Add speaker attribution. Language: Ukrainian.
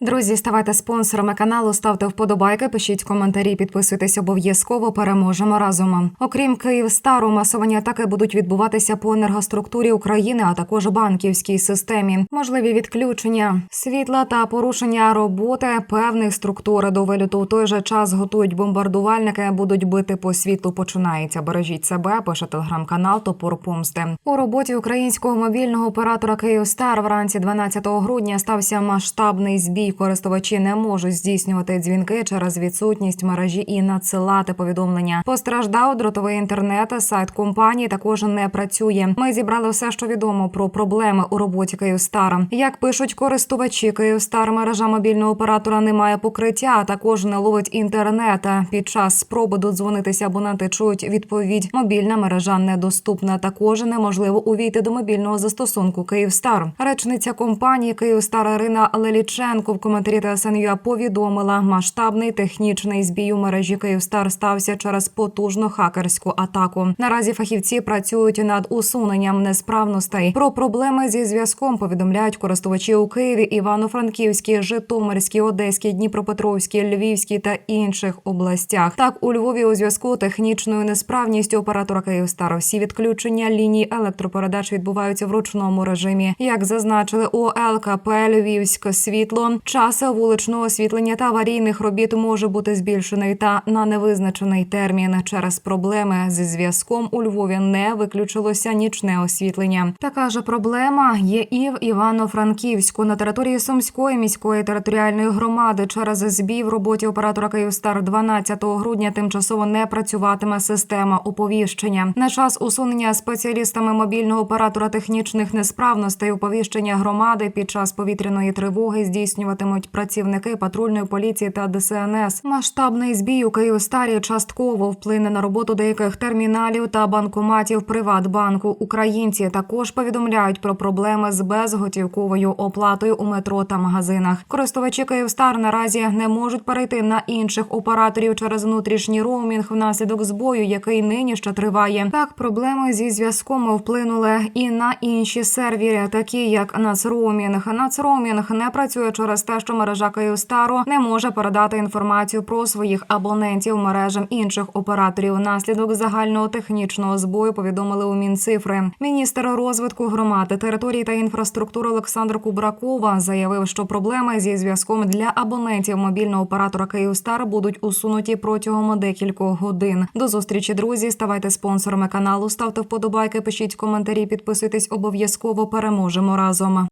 Speaker 1: Друзі, ставайте спонсорами каналу, ставте вподобайки, пишіть коментарі, підписуйтесь обов'язково. Переможемо разом. Окрім Київстару, масовані атаки будуть відбуватися по енергоструктурі України, а також банківській системі. Можливі відключення світла та порушення роботи певних структур до виліту. В той же час готують бомбардувальники, будуть бити по світлу. Починається. Бережіть себе. Пише телеграм-канал Топор Помсти. У роботі українського мобільного оператора Київстар вранці 12 грудня стався масштабний збій. Користувачі не можуть здійснювати дзвінки через відсутність мережі і надсилати повідомлення. Постраждав дротовий інтернет. Сайт компанії також не працює. Ми зібрали все, що відомо про проблеми у роботі Київстар. Як пишуть користувачі, Київстар мережа мобільного оператора не має покриття, а також не ловить інтернет. Під час спроби додзвонитися абоненти чують відповідь. Мобільна мережа недоступна. Також неможливо увійти до мобільного застосунку Київстар. Речниця компанії Київстар Ірина Леліченко в коментарі ТСНЮА повідомила, масштабний технічний збій у мережі Київстар стався через потужну хакерську атаку. Наразі фахівці працюють над усуненням несправностей. Про проблеми зі зв'язком повідомляють користувачі у Києві, Івано-Франківській, Житомирській, Одеській, Дніпропетровській, Львівській та інших областях. Так у Львові у зв'язку технічною несправністю оператора Київстар всі відключення ліній електропередач відбуваються в ручному режимі. Як зазначили у ЛКП Львівське світло, час вуличного освітлення та аварійних робіт може бути збільшений та на невизначений термін. Через проблеми зі зв'язком у Львові не виключилося нічне освітлення. Така ж проблема є і в Івано-Франківську на території Сумської міської територіальної громади. Через збій в роботі оператора Київстар 12 грудня тимчасово не працюватиме система оповіщення. На час усунення спеціалістами мобільного оператора технічних несправностей оповіщення громади під час повітряної тривоги здійснюватимуть працівники патрульної поліції та ДСНС. Масштабний збій у Київстарі частково вплине на роботу деяких терміналів та банкоматів Приватбанку. Українці також повідомляють про проблеми з безготівковою оплатою у метро та магазинах. Користувачі Київстар наразі не можуть перейти на інших операторів через внутрішній роумінг внаслідок збою, який нині ще триває. Так, проблеми зі зв'язком вплинули і на інші сервери, такі як Нацроумінг. Нацроумінг не працює через те, що мережа Київстару не може передати інформацію про своїх абонентів мережам інших операторів. Внаслідок загального технічного збою повідомили у Мінцифри. Міністр розвитку громади, території та інфраструктури Олександр Кубракова заявив, що проблеми зі зв'язком для абонентів мобільного оператора Київстар будуть усунуті протягом декількох годин. До зустрічі, друзі. Ставайте спонсорами каналу, ставте вподобайки, пишіть коментарі, підписуйтесь обов'язково. Переможемо разом.